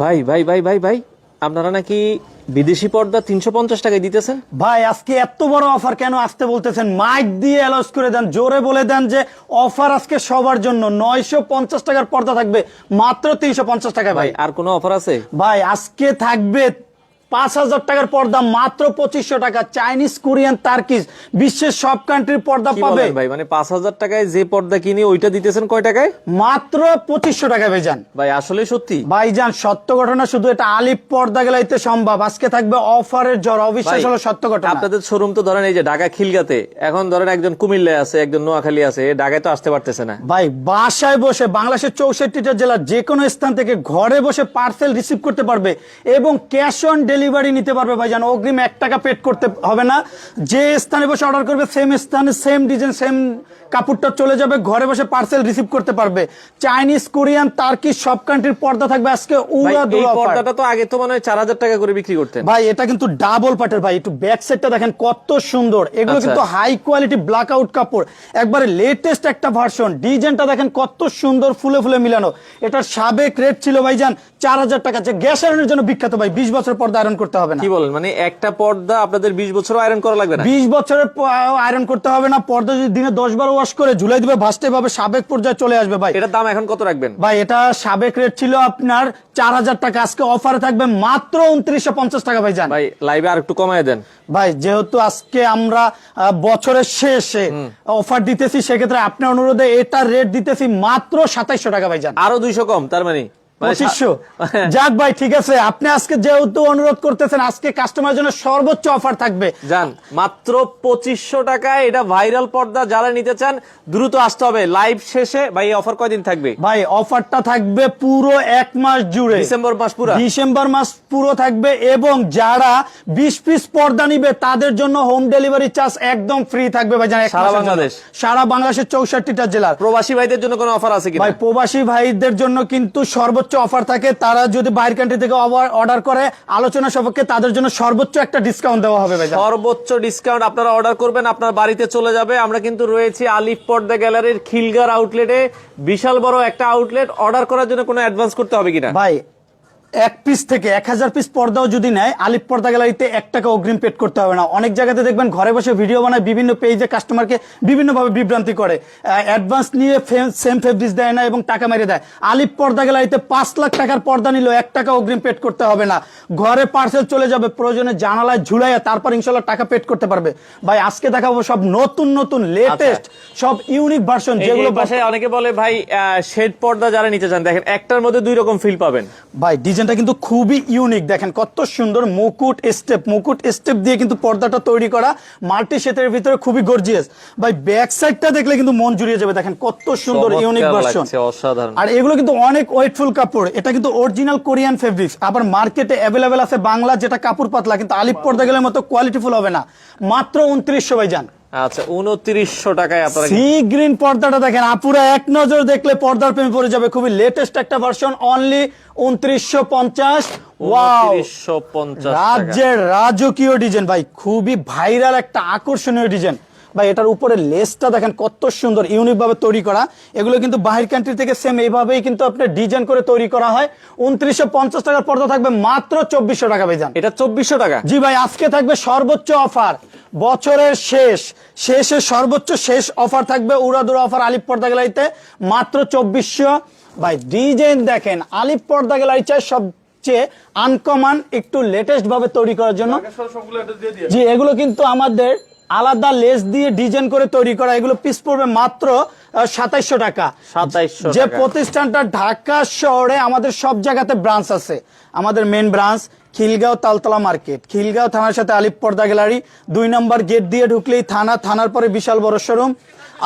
ভাই ভাই ভাই ভাই ভাই আপনারা নাকি বিদেশি পর্দা তিনশো পঞ্চাশ টাকায় দিতেছেন? ভাই আজকে এত বড় অফার কেন আসতে বলতেছেন? মাইক দিয়ে অ্যালাউন্স করে দেন জোরে বলে দেন যে অফার আজকে সবার জন্য নয়শো পঞ্চাশ টাকার পর্দা থাকবে মাত্র তিনশো পঞ্চাশ টাকায় ভাই। ভাই আর কোনো অফার আছে? ভাই আজকে থাকবে পাঁচ হাজার টাকার পর্দা মাত্র পঁচিশশো টাকা। চাইনিজ কোরিয়ান তার্কিস বিশ্বের সব কান্ট্রির পর্দা পাবে। ভাই? মানে পাঁচ হাজার টাকায় যে পর্দা কিনি ওইটা দিতেছেন কয় টাকায়? মাত্র পঁচিশশো টাকা ভাইজান। ভাই আসলে সত্যি? ভাইজান সত্য ঘটনা শুধু এটা আলিপ পর্দা গেলাইতে সম্ভব। আজকে থাকবে অফারের জ্বর অবিশ্বাস হলো সত্য ঘটনা। আপনাদের শোরুম তো ধরেন এই যে ঢাকা খিলগাতে এখন ধরেন একজন কুমিল্লায় আছে একজন নোয়াখালী আছে ঢাকায় তো আসতে পারতেছে না। ভাই বাসায় বসে বাংলাদেশের চৌষট্টিটা জেলার যে কোনো স্থান থেকে ঘরে বসে পার্সেল রিসিভ করতে পারবে এবং ক্যাশ অন ডেলিভারি নিতে পারবে ভাই জানো অগ্রিম এক টাকা পেড করতে হবে না। যে স্থানে বসে অর্ডার করবে সেম স্থানে সেম ডিজাইন সেম কাপড়টা চলে যাবে। ঘরে বসে পার্সেল রিসিভ করতে পারবে। চাইনিজ কোরিয়ান তার্কি সব কান্ট্রির পর্দা থাকবে। আজকে উড়া দুরা পর্দাটা তো আগে তো মনে হয় চার হাজার টাকা করে বিক্রি করতেন। ভাই এটা কিন্তু ডাবল পাটের ভাই। একটু ব্যাক সাইডটা দেখেন কত সুন্দর। এগুলো আচ্ছা। কিন্তু হাই কোয়ালিটি ব্ল্যাক আউট কাপড়। একবারে লেটেস্ট একটা ভার্সন ডিজাইনটা দেখেন কত সুন্দর ফুলে ফুলে মিলানো। এটার সাবেক রেট ছিল ভাইজান চার হাজার টাকা। যে গ্যাস জন্য বিখ্যাত ভাই বিশ বছর পর্দা আয়রন করতে হবে না। কি বলেন? মানে একটা পর্দা আপনাদের বিশ বছর আয়রন করা লাগবে না? বিশ বছরের আয়রন করতে হবে না। পর্দা যদি দিনে দশ বার ওয়াশ করে ঝুলাই দিবে ভাসতে ভাবে সাবেক পর্যায়ে চলে আসবে ভাই। এটার দাম এখন কত রাখবেন? ভাই এটা সাবেক রেট ছিল আপনার চার হাজার টাকা। আজকে অফারে থাকবে মাত্র উনত্রিশশো পঞ্চাশ টাকা ভাই জান। ভাই লাইভে আর একটু কমায় দেন। ভাই যেহেতু আজকে আমরা বছরের শেষে অফার দিতেছি সেক্ষেত্রে আপনার অনুরোধে এটার রেট দিতেছি মাত্র সাতাইশশো টাকা ভাই যান আরও দুইশো কম তার মানে? পঁচিশশো। যাক ভাই ঠিক আছে। আপনি আজকে যেহেতু অনুরোধ করতেছেন আজকে কাস্টমারের জন্য সর্বোচ্চ অফার থাকবে। যান মাত্র পঁচিশশো টাকায় এটা ভাইরাল পর্দা যারা নিতে চান দ্রুত আসতে হবে। লাইভ শেষে ভাই অফার কয়দিন থাকবে? ভাই অফারটা থাকবে পুরো এক মাস জুড়ে। ডিসেম্বর মাস পুরা? ডিসেম্বর মাস পুরো থাকবে এবং যারা বিশ পিস পর্দা নিবে তাদের জন্য হোম ডেলিভারি চার্জ একদম ফ্রি থাকবে ভাই। সারা বাংলাদেশ? সারা বাংলাদেশের চৌষট্টিটা জেলার। প্রবাসী ভাইদের জন্য কোনো অফার আছে কিনা? ভাই প্রবাসী ভাইদের জন্য কিন্তু সর্বোচ্চ অফার থাকে তারা যদি বাইরের কান্ট্রি থেকে অর্ডার করে আলোচনা সপক্ষে তাদের জন্য সর্বোচ্চ একটা ডিসকাউন্ট দেওয়া হবে ভাই সর্বোচ্চ ডিসকাউন্ট আপনারা অর্ডার করবেন আপনার বাড়িতে চলে যাবে। আমরা কিন্তু রয়েছি আলিফ পর্দা গ্যালারির খিলগার আউটলেটে বিশাল বড় একটা আউটলেট অর্ডার করার জন্য কোনো অ্যাডভান্স করতে হবে কিনা? ভাই এক পিস থেকে এক হাজার পিস পর্দাও যদি নেয় আলিপ পর্দা গ্যালারিতে এক টাকা অগ্রিম পেড করতে হবে না। অনেক জায়গাতে দেখবেন ঘরে বসে ভিডিও বানায় বিভিন্ন পেজে কাস্টমারকে বিভিন্নভাবে বিভ্রান্তি করে। অ্যাডভান্স নিয়ে সেম ফেব্রিক্স দেয় না এবং টাকা মেরে দেয়। আলিপ পর্দা গ্যালারিতে পাঁচ লাখ টাকার পর্দা নিল এক টাকা অগ্রিম পেড করতে হবে না। ঘরে পার্সেল চলে যাবে প্রয়োজনে জানালায় ঝুলাইয়া তারপর ইনশাল্লাহ টাকা পেড করতে পারবে। ভাই আজকে দেখাবো সব নতুন নতুন লেটেস্ট সব ইউনিক ভার্সন যেগুলো পাশে অনেকে বলে ভাই শেড পর্দা যারা নিতে চান দেখেন একটার মধ্যে দুই রকম ফিল পাবেন। ভাই ডিজাইনটা কিন্তু খুবই ইউনিক দেখেন কত সুন্দর মুকুট স্টেপ মুকুট স্টেপ দিয়ে কিন্তু পর্দাটা তৈরি করা মাল্টি শেটের ভিতরে খুবই গর্জিয়াস ভাই ব্যাক সাইডটা দেখলে কিন্তু মন জুড়িয়ে যাবে। দেখেন কত সুন্দর ইউনিক ভার্সন আর এগুলো কিন্তু অনেক ওয়েটফুল কাপড়। এটা কিন্তু অরিজিনাল কোরিয়ান ফেব্রিক্স আবার মার্কেটে অ্যাভেলেবেল আছে বাংলা যেটা কাপড় পাতলা কিন্তু আলিপ পর্দা গেলে মতো কোয়ালিটিফুল হবে না। মাত্র উনত্রিশশো ভাই যান। আচ্ছা উনত্রিশশো টাকায় আপনারা সি গ্রিন পর্দাটা দেখেন আপুরা এক নজর দেখলে পর্দার প্রেমে পড়ে যাবে। খুবই লেটেস্ট একটা ভার্সন অনলি উনত্রিশশো পঞ্চাশ। রাজ্যের রাজকীয় ডিজাইন ভাই খুবই ভাইরাল একটা আকর্ষণীয় ডিজাইন ভাই এটার উপরে লেসটা দেখেন কত সুন্দর ইউনিক ভাবে তৈরি করা। এগুলো কিন্তু বাহির কান্ট্রি থেকে সেম এইভাবেই কিন্তু আপনার ডিজাইন করে তৈরি করা হয়। উনত্রিশশো পঞ্চাশ টাকার পর্দা থাকবে মাত্র চব্বিশশো টাকা ভাই যান এটা চব্বিশশো টাকা? জি ভাই আজকে থাকবে সর্বোচ্চ অফার বছরের শেষ শেষে সর্বোচ্চ শেষ অফার থাকবে উড়াদুরা অফার আলিপ পর্দা গ্যালারিতে মাত্র চব্বিশশো। ভাই ডিজাইন দেখেন আলিপ পর্দা গ্যালারি চাই সবচেয়ে আনকমন একটু লেটেস্ট ভাবে তৈরি করার জন্য। জি এগুলো কিন্তু আমাদের আলাদা লেস দিয়ে ডিজাইন করে তৈরি করা এগুলো পিস পড়বে মাত্র সাতাইশশো টাকা। সাতাইশশো যে প্রতিষ্ঠানটা ঢাকা শহরে আমাদের সব জায়গাতে ব্রাঞ্চ আছে। আমাদের main branch Khilgaon Taltala market Khilgaon থানার সাথে আলিপ পর্দা গ্যালারি দুই নম্বর গেট দিয়ে ঢুকলেই থানা থানার পরে বিশাল বড় শোরুম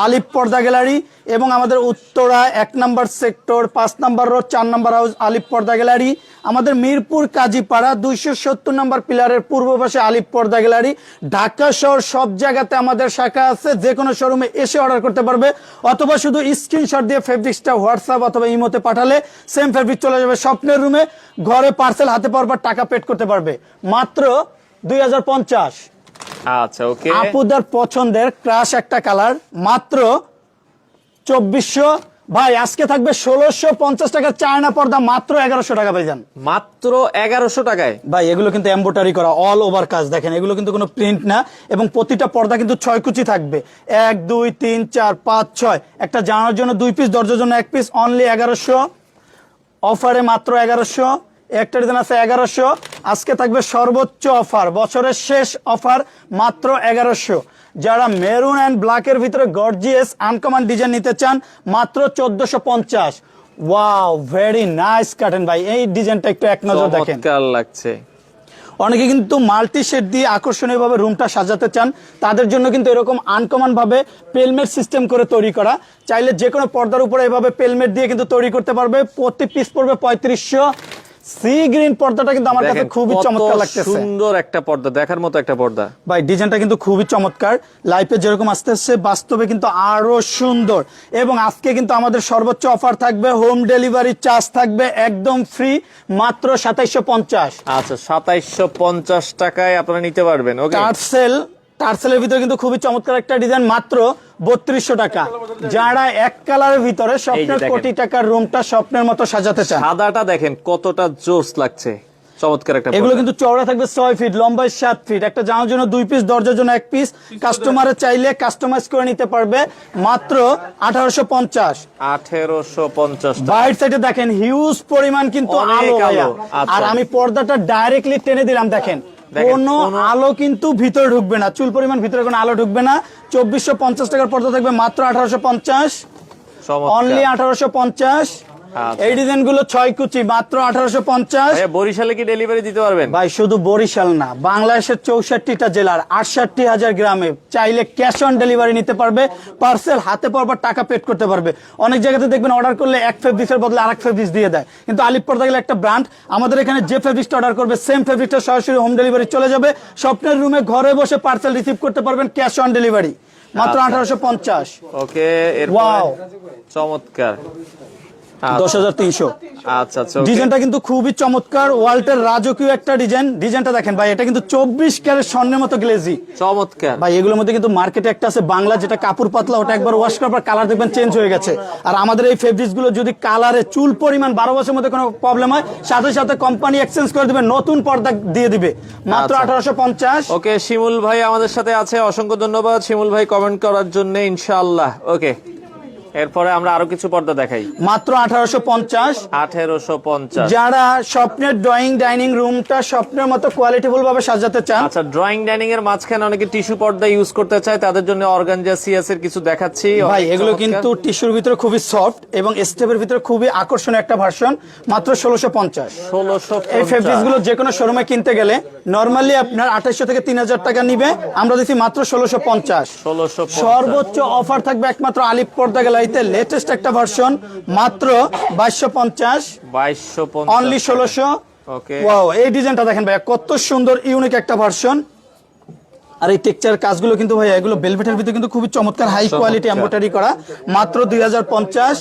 আলিপ পর্দা গ্যালারি এবং আমাদের উত্তরা এক নম্বর সেক্টর, পাঁচ নম্বর রোড, চার নম্বর হাউস আলিপ পর্দা গ্যালারি। আমাদের মিরপুর কাজীপাড়া দুইশো সত্তর নম্বর পিলারের পূর্ব পাশে আলিপ পর্দা গ্যালারি। ঢাকা শহর সব জায়গাতে আমাদের শাখা আছে যে কোনো শোরুমে এসে অর্ডার করতে পারবে। অথবা শুধু স্ক্রিনশট দিয়ে ফেব্রিক্সটা হোয়াটসঅ্যাপ অথবা ইমোতে পাঠালে সেম ফেব্রিক চলে যাবে স্বপ্নের রুমে। ঘরে পার্সেল হাতে পাওয়ার টাকা পেড করতে পারবে। মাত্র দুই হাজার পঞ্চাশ। আচ্ছা ওকে আপুদের পছন্দের ক্রাশ একটা কালার মাত্র চব্বিশশো। ভাই আজকে থাকবে ষোলোশো পঞ্চাশ টাকার চায়না পর্দা মাত্র এগারোশো টাকা ভাই যান মাত্র এগারোশো টাকায়? ভাই এগুলো কিন্তু এম্বোটারি করা অল ওভার কাজ দেখেন এগুলো কিন্তু কোনো প্রিন্ট না এবং প্রতিটা পর্দা কিন্তু ছয় কুচি থাকবে। এক দুই তিন চার পাঁচ ছয়। একটা জানার জন্য দুই পিস দরজার জন্য এক পিস অনলি এগারোশো। অফারে মাত্র এগারোশো। একটা ডিজাইন আছে এগারোশো। আজকে থাকবে সর্বোচ্চ অফার বছরের শেষ অফার মাত্র এগারোশো। যারা মেরুন অ্যান্ড ব্ল্যাকের ভিতরে গর্জিয়াস আনকমান ডিজাইন নিতে চান মাত্র চোদ্দশো পঞ্চাশ। ওয়াও ভেরি নাইস কাটেন ভাই এই ডিজাইনটা একটু এক নজর দেখেন। লাগছে। অনেকে কিন্তু মাল্টি শেড দিয়ে আকর্ষণীয় ভাবে রুমটা সাজাতে চান তাদের জন্য কিন্তু এরকম আনকমন ভাবে পেলমেট সিস্টেম করে তৈরি করা। চাইলে যে কোনো পর্দার উপরে এভাবে পেলমেট দিয়ে কিন্তু তৈরি করতে পারবে। প্রতি পিস পড়বে পঁয়ত্রিশশো। সি গ্রিন পর্দাটা কিন্তু আমার কাছে খুবই চমৎকার লাগতেছে। সুন্দর একটা পর্দা দেখার মতো একটা পর্দা। ভাই ডিজাইনটা কিন্তু খুবই চমৎকার। লাইফে যেরকম আসতে আসছে বাস্তবে কিন্তু আরও সুন্দর। এবং আজকে কিন্তু আমাদের সর্বোচ্চ অফার থাকবে হোম ডেলিভারি চার্জ থাকবে একদম ফ্রি মাত্র সাতাইশো পঞ্চাশ। আচ্ছা সাতাইশশো পঞ্চাশ টাকায় আপনারা নিতে পারবেন ওকে টার্সেল টার্সেলের ভিতরে কিন্তু খুবই চমৎকার একটা ডিজাইন মাত্র বত্রিশশো টাকা। যারা এক কালারের ভিতরে স্বপ্নের কোটি টাকার রুমটা স্বপ্নের মতো সাজাতে চান। সাদাটা দেখেন কতটা জোস লাগছে। চমৎকার একটা এগুলো কিন্তু চওড়া থাকবে ছয় ফিট লম্বায় সাত ফিট একটা জামার জন্য দুই পিস দরজার জন্য এক পিস কাস্টমারে চাইলে কাস্টমাইজ করে নিতে পারবে। মাত্র আঠারোশো পঞ্চাশ। আঠেরোশো পঞ্চাশ। সাইডে দেখেন হিউজ পরিমাণ কিন্তু আলো। আলো, আচ্ছা। আর আমি পর্দাটা ডাইরেক্টলি টেনে দিলাম দেখেন, কোনো আলো কিন্তু ভিতরে ঢুকবে না। চুল পরিমাণ ভিতরে কোনো আলো ঢুকবে না। চব্বিশশো পঞ্চাশ টাকার পর্দা থাকবে মাত্র আঠারোশো পঞ্চাশ। অনলি আঠারোশো পঞ্চাশ। এই ডিজাইনগুলো ছয় কুচি মাত্র আঠারোশো পঞ্চাশ। বরিশালে কি ডেলিভারি দিতে পারবেন? ভাই শুধু বরিশাল না বাংলাদেশের চৌষট্টিটা জেলার আটষট্টি হাজার গ্রামে চাইলে ক্যাশ অন ডেলিভারি নিতে পারবে পার্সেল হাতে পারবার টাকা পেড করতে পারবে। অনেক জায়গাতে দেখবেন অর্ডার করলে এক ফেব্রিক্সের বদলে আরেক ফেব্রিক্স দিয়ে দেয়। কিন্তু আলিপুর গেলে একটা ব্র্যান্ড আমাদের এখানে যে ফেব্রিক্সটা অর্ডার করবে সেম ফেব্রিক্সটা সরাসরি হোম ডেলিভারি চলে যাবে। স্বপ্নের রুমে ঘরে বসে পার্সেল রিসিভ করতে পারবেন ক্যাশ অন ডেলিভারি মাত্র আচ্ছা। আঠারোশো পঞ্চাশ। ওকে চমৎকার। আচ্ছা, দশ হাজার তিনশো। আচ্ছা আচ্ছা ডিজাইনটা কিন্তু খুবই চমৎকার। ওয়াল্টের রাজকীয় একটা ডিজাইন। ডিজাইনটা দেখেন ভাই এটা কিন্তু চব্বিশ ক্যারেট স্বর্ণের মতো গ্লেজি। চমৎকার। ভাই এগুলোর মধ্যে কিন্তু মার্কেটে একটা আছে বাংলা যেটা কাপড় পাতলা ওটা একবার ওয়াশ করার পর কালার দেখবেন চেঞ্জ হয়ে গেছে। আর আমাদের এই ফেব্রিক্সগুলো যদি কালারে চুল পরিমাণ বারো বছরের মধ্যে কোনো প্রবলেম হয় সাথে সাথে কোম্পানি এক্সচেঞ্জ করে দিবে নতুন পর্দা দিয়ে দিবে। মাত্র আচ্ছা। আঠারোশো পঞ্চাশ। ওকে শিমুল ভাই আমাদের সাথে আছে অসংখ্য ধন্যবাদ। শিমুল ভাই কমেন্ট করার জন্য ইনশাআল্লাহ। ওকে এরপরে আমরা আরও কিছু পর্দা দেখাই। মাত্র আঠারোশো পঞ্চাশ। আঠেরোশো পঞ্চাশ। যারা স্বপ্নের ড্রয়িং ডাইনিং রুমটা স্বপ্নের মতো কোয়ালিটিফুল ভাবে সাজাতে চান আচ্ছা ড্রয়িং ডাইনিং এর মাঝখানে অনেকে টিস্যু পর্দা ইউজ করতে চায় তাদের জন্য অর্গানজা সিএস এর কিছু দেখাচ্ছি। ভাই এগুলো কিন্তু টিস্যুর ভিতরে খুবই সফট এবং স্টেপের ভিতরে খুবই আকর্ষণীয় একটা ভার্সন মাত্র ষোলোশো পঞ্চাশ। ষোলোশো এই ফেব্রিক্সগুলো যে কোনো শোরুমে কিনতে গেলে নর্মালি আপনার আঠাশশো থেকে তিন হাজার টাকা নিবে আমরা দিচ্ছি মাত্র ষোলোশো পঞ্চাশ। ষোলোশো সর্বোচ্চ অফার থাকবে একমাত্র আলিপ পর্দা গ্যালারিতে লেটেস্ট একটা ভার্সন মাত্র বাইশশো পঞ্চাশ বাইশশো অনলি ষোলোশো। ওয়াও এই ডিজাইনটা দেখেন ভাইয়া কত সুন্দর ইউনিক একটা ভার্সন আর এই টেকচার কাজগুলো কিন্তু ভাইয়া এগুলো বেলভেটের ভিতরে কিন্তু খুবই চমৎকার হাই কোয়ালিটি এম্বোটারি করা। মাত্র দুই হাজার পঞ্চাশ।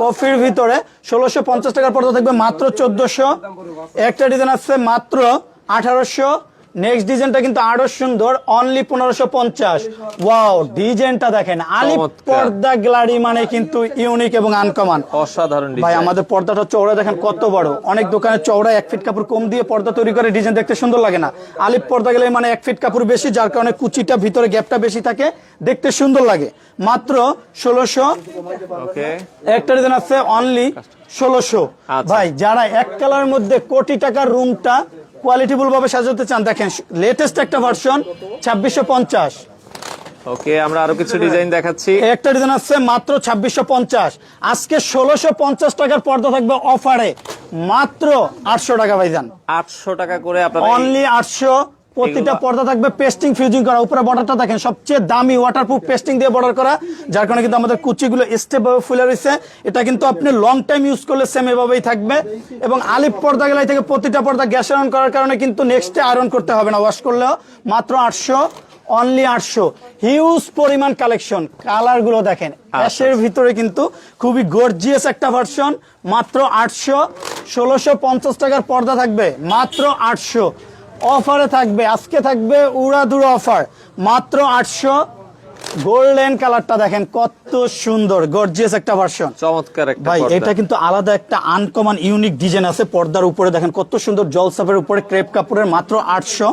কফির ভিতরে ষোলোশো পঞ্চাশ টাকার পর্দা থাকবে মাত্র চোদ্দশো। একটা ডিজাইন আছে মাত্র আঠারোশো। নেক্সট ডিজাইনটা কিন্তু আরও সুন্দর অনলি পনেরোশো পঞ্চাশ। ওয়াও ডিজাইনটা দেখেন চমৎকার। পর্দা গ্যালারি মানে কিন্তু ইউনিক এবং আনকমান অসাধারণ ভাই আমাদের পর্দাটা চওড়া দেখেন কত বড়। অনেক দোকানে চওড়া এক ফিট কাপড় কম দিয়ে পর্দা তৈরি করে ডিজাইন দেখতে সুন্দর লাগে না। আলিপ পর্দা গেলে মানে এক ফিট কাপড় বেশি যার কারণে কুচিটা ভিতরে গ্যাপটা বেশি থাকে দেখতে সুন্দর লাগে। মাত্র ষোলোশো। একটা ডিজাইন আছে অনলি ষোলোশো। আচ্ছা। ভাই যারা এক কালার মধ্যে কোটি টাকার রুমটা কোয়ালিটিফুল ভাবে সাজাতে চান দেখেন লেটেস্ট একটা ভার্সন ছাব্বিশশো পঞ্চাশ। ওকে আমরা আরও কিছু ডিজাইন দেখাচ্ছি। একটা ডিজাইন আছে মাত্র ছাব্বিশশো পঞ্চাশ। আজকে ষোলোশো পঞ্চাশ টাকার পর্দা থাকবে অফারে মাত্র আটশো টাকা ভাইজান। আটশো টাকা করে আপনার অনলি আটশো প্রতিটা পর্দা থাকবে পেস্টিং ফিউজিং করা। উপরে বর্ডারটা দেখেন সবচেয়ে দামি ওয়াটারপ্রুফ পেস্টিং দিয়ে বর্ডার করা যার কারণে কিন্তু আমাদের কুচিগুলো স্টেপ ভাবে ফুলে রয়েছে। এটা কিন্তু আপনি লং টাইম ইউজ করলে সেম এভাবেই থাকবে। এবং আলিপ পর্দা গেলাই থেকে প্রতিটা পর্দা গ্যাস আয়রন করার কারণে কিন্তু নেক্সট আয়রন করতে হবে না ওয়াশ করলেও। মাত্র আটশো অনলি আটশো। হিউজ পরিমাণ কালেকশন কালারগুলো দেখেন অ্যাশের ভিতরে কিন্তু খুবই গর্জিয়াস একটা ভার্সন মাত্র আটশো ষোলোশো পঞ্চাশ টাকার পর্দা থাকবে। মাত্র আটশো। অফারে থাকবে আজকে থাকবে উড়াদুড়ো অফার। মাত্র আটশো। গোল্ডেন কালারটা দেখেন কত সুন্দর গর্জিয়াস একটা ভার্সন চমৎকার একটা ভাই এটা কিন্তু আলাদা একটা আনকমন ইউনিক ডিজাইন আছে পর্দার উপরে। দেখেন কত সুন্দর জলসাপের উপরে ক্রেপ কাপড়ের মাত্র আটশো।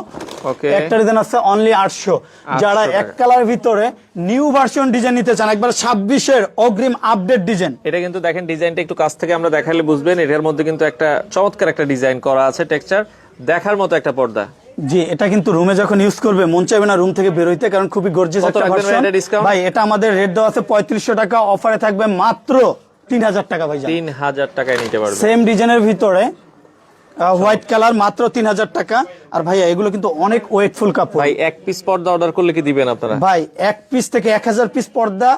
Okay. একটা ডিজাইন আছে অনলি আটশো। যারা এক কালার ভিতরে নিউ ভার্সন ডিজাইন নিতে চান একবার ছাব্বিশের অগ্রিম আপডেট ডিজাইন এটা কিন্তু দেখেন ডিজাইনটা একটু কাছ থেকে আমরা দেখালে বুঝবেন। এটার মধ্যে কিন্তু একটা চমৎকার একটা ডিজাইন করা আছে টেক্সচার দেখার মতো একটা পর্দা। জি এটা কিন্তু রুমে যখন ইউজ করবে মন চাইবে না রুম থেকে বেরোইতে কারণ খুবই গর্জিয়াস একটা ভার্সন ভাই এটা আমাদের রেট দেওয়া আছে পঁয়ত্রিশশো টাকা অফারে থাকবে মাত্র তিন হাজার টাকা ভাই তিন হাজার টাকায় নিতে পারবে। সেম ডিজাইনের ভিতরে হোয়াইট কালার মাত্র তিন হাজার টাকা। আর ভাইয়া এগুলো কিন্তু অনেক ওয়েটফুল কাপড়। ভাই এক পিস পর্দা অর্ডার করলে কি দিবেন আপনারা? ভাই এক পিস থেকে এক হাজার পিস পর্দা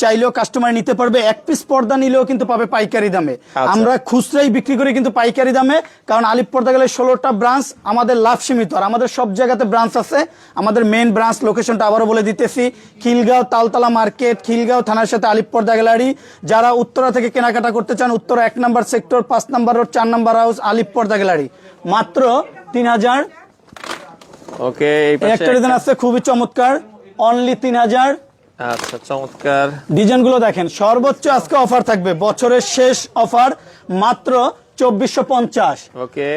চাইলেও কাস্টমার নিতে পারবে। এক পিস পর্দা নিলেও কিন্তু পাবে পাইকারি দামে। আচ্ছা। আমরা খুচরাই বিক্রি করি কিন্তু পাইকারি দামে কারণ আলিপ পর্দা গেলে ষোলোটা ব্রাঞ্চ আমাদের লাভ সীমিত। আর আমাদের সব জায়গাতে ব্রাঞ্চ আছে। আমাদের মেন ব্রাঞ্চ লোকেশনটা আবারও বলে দিতেছি। খিলগাঁও তালতলা মার্কেট খিলগাঁও থানার সাথে আলিপ পর্দা গ্যালারি। যারা উত্তরা থেকে কেনাকাটা করতে চান উত্তরা এক নম্বর সেক্টর পাঁচ নম্বর রোড চার নম্বর হাউস আলিপ পর্দা গ্যালারি। মাত্র তিন হাজার। ওকে একটা আছে খুবই চমৎকার। অনলি তিন হাজার। আচ্ছা চমৎকার। ডিজাইনগুলো দেখেন সর্বোচ্চ আজকে অফার থাকবে বছরের শেষ অফার মাত্র চব্বিশশো পঞ্চাশ। ওকে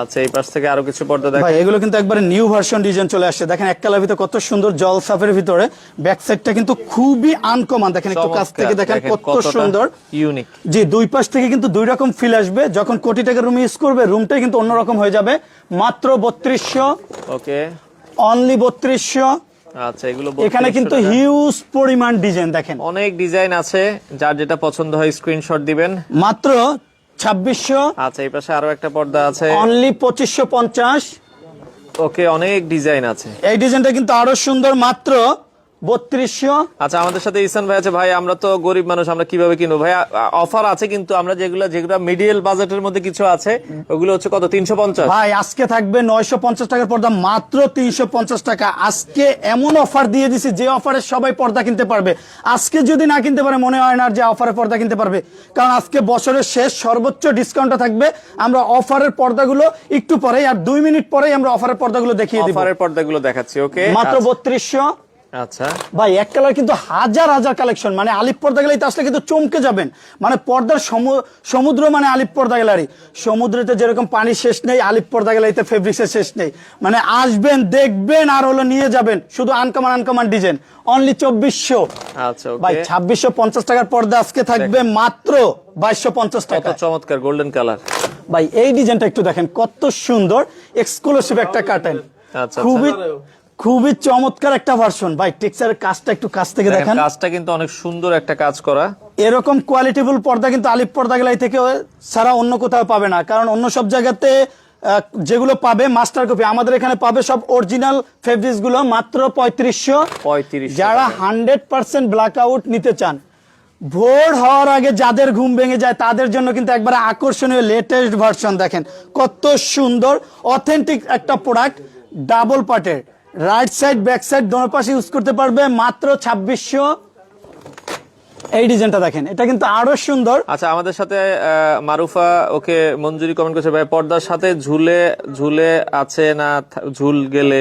আচ্ছা এই পাশ থেকে আরও কিছু পর্দা দেখ এগুলো কিন্তু একবারে নিউ ভার্সন ডিজাইন চলে আসছে। দেখেন এক কালার ভিতরে কত সুন্দর জল সাফের ভিতরে ব্যাক সাইডটা কিন্তু খুবই আনকমন দেখেন একটু কাছ থেকে দেখেন কত সুন্দর। ইউনিক জি দুই পাশ থেকে কিন্তু দুই রকম ফিল আসবে। যখন কোটি টাকা রুম ইউজ করবে রুমটাই কিন্তু অন্যরকম হয়ে যাবে। মাত্র বত্রিশশো। ওকে। অনলি বত্রিশশো। আচ্ছা এগুলো এখানে কিন্তু হিউজ পরিমাণ ডিজাইন দেখেন। অনেক ডিজাইন আছে যার যেটা পছন্দ হয় স্ক্রিনশট দিবেন। মাত্র ছাব্বিশশো। আচ্ছা এই পাশে আরও একটা পর্দা আছে। অনলি পঁচিশশো পঞ্চাশ। ওকে অনেক ডিজাইন আছে। এই ডিজাইনটা কিন্তু আরও সুন্দর মাত্র বত্রিশশো। আচ্ছা আমাদের সাথে ইসান ভাই আছে। ভাই আমরা তো গরিব মানুষ আমরা কীভাবে কিনবো? ভাই অফার আছে কিন্তু আমরা যেগুলো যেগুলো মিডিয়াল বাজেটের মধ্যে কিছু আছে ওগুলো হচ্ছে কত? তিনশো পঞ্চাশ? ভাই আজকে থাকবে নয়শো পঞ্চাশ টাকার পর্দা মাত্র তিনশো পঞ্চাশ টাকা। আজকে এমন অফার দিয়ে দিছি যে অফারে সবাই পর্দা কিনতে পারবে। আজকে যদি না কিনতে পারে মনে হয় না যে অফারে পর্দা কিনতে পারবে। কারণ আজকে বছরের শেষ সর্বোচ্চ ডিসকাউন্টটা থাকবে। আমরা অফারের পর্দাগুলো একটু পরেই আর দুই মিনিট পরেই আমরা অফারের পর্দাগুলো দেখিয়ে দিব। অফারের পর্দাগুলো দেখাচ্ছি ওকে? মাত্র বত্রিশশো। আচ্ছা। ভাই এক কালার কিন্তু হাজার হাজার কালেকশন মানে আলিপ পর্দা গ্যালারিতে আসলে কিন্তু চমকে যাবেন। মানে পর্দার সমুদ্র মানে আলিপ পর্দা গ্যালারি সমুদ্রেতে যেরকম পানি শেষ নেই আলিপ পর্দা গ্যালারিতে ফেব্রিক্সের শেষ নেই। মানে আসবেন দেখবেন আর হলো নিয়ে যাবেন। শুধু আনকমান আনকমান ডিজাইন অনলি চব্বিশশো। আচ্ছা ভাই ছাব্বিশশো পঞ্চাশ টাকার পর্দা আজকে থাকবে মাত্র বাইশশো পঞ্চাশ টাকা। চমৎকার গোল্ডেন কালার ভাই এই ডিজাইনটা একটু দেখেন কত সুন্দর। এক্সক্লুসিভ একটা কাটেন আচ্ছা, খুবই খুবই চমৎকার একটা ভার্সন ভাই টেক্সচারের কাজটা একটু কাছ থেকে দেখেন কাজটা কিন্তু অনেক সুন্দর একটা কাজ করা। এরকম কোয়ালিটিফুল পর্দা কিন্তু আলিপ পর্দা গেলাই থেকে ছাড়া অন্য কোথাও পাবে না। কারণ অন্য সব জায়গাতে যেগুলো পাবে মাস্টার কপি আমাদের এখানে পাবে সব অরিজিনাল ফেব্রিক্সগুলো মাত্র পঁয়ত্রিশশো। পঁয়ত্রিশ যারা হান্ড্রেড পার্সেন্ট ব্ল্যাক আউট নিতে চান ভোর হওয়ার আগে যাদের ঘুম ভেঙে যায় তাদের জন্য কিন্তু একবারে আকর্ষণীয় লেটেস্ট ভার্সন দেখেন। কত সুন্দর অথেন্টিক একটা প্রোডাক্ট ডাবল পার্টের রাইট সাইড ব্যাক সাইড দোনো পাশে ইউজ করতে পারবে মাত্র ছাব্বিশশো। এই ডিজাইনটা দেখেন এটা কিন্তু আরও সুন্দর। আচ্ছা আমাদের সাথে মারুফা ওকে মঞ্জুরি কমেন্ট করছে। ভাই পর্দার সাথে ঝুলে ঝুলে আছে না ঝুল গেলে?